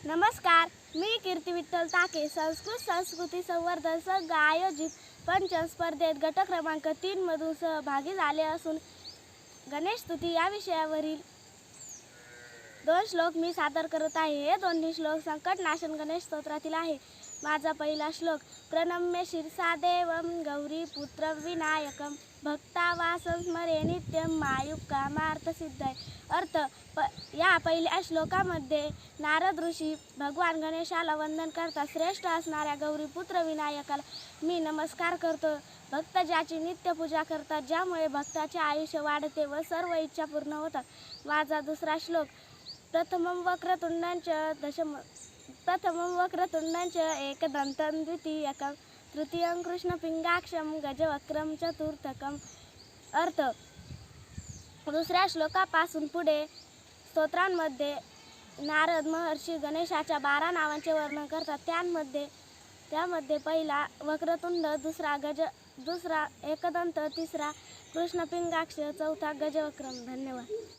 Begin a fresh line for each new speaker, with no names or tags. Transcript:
नमस्कार मी कीर्ती विठ्ठल ताके संस्कृत संस्कृती संवर्धन संघ आयोजित पंचम स्पर्धेत गट क्रमांक तीनमधून सहभागी झाले असून गणेश स्तुती या विषयावरील दोन श्लोक मी सादर करत आहे. हे दोन्ही श्लोक संकटनाशन गणेश स्तोत्रातील आहे. माझा पहिला श्लोक प्रणम्य शिरसा देवम गौरी पुत्र विनायकम भक्तावासं स्मरे नित्यम मायुक कामार्थ आहे अर्थ प या पहिल्या श्लोकामध्ये नारद ऋषी भगवान गणेशाला वंदन करता श्रेष्ठ असणाऱ्या गौरीपुत्र विनायकाला मी नमस्कार करतो. भक्त ज्याची नित्यपूजा करतात ज्यामुळे भक्ताचे आयुष्य वाढते व सर्व इच्छा पूर्ण होतात. माझा दुसरा श्लोक प्रथमं वक्रतुंडांच दशम प्रथमं वक्रतुंडांच एकदन्तं द्वितीयकं तृतीयं कृष्णपिंगाक्षं गजवक्रं चतुर्थकम् अर्थ दुसऱ्या श्लोकापासून पुढे स्तोत्रांमध्ये नारद महर्षी गणेशाच्या बारा नावांचे वर्णन करतात. त्यांमध्ये त्यामध्ये पहिला वक्रतुंड दुसरा गज दुसरा एकदंत तिसरा कृष्णपिंगाक्ष चौथा गजवक्रम. धन्यवाद.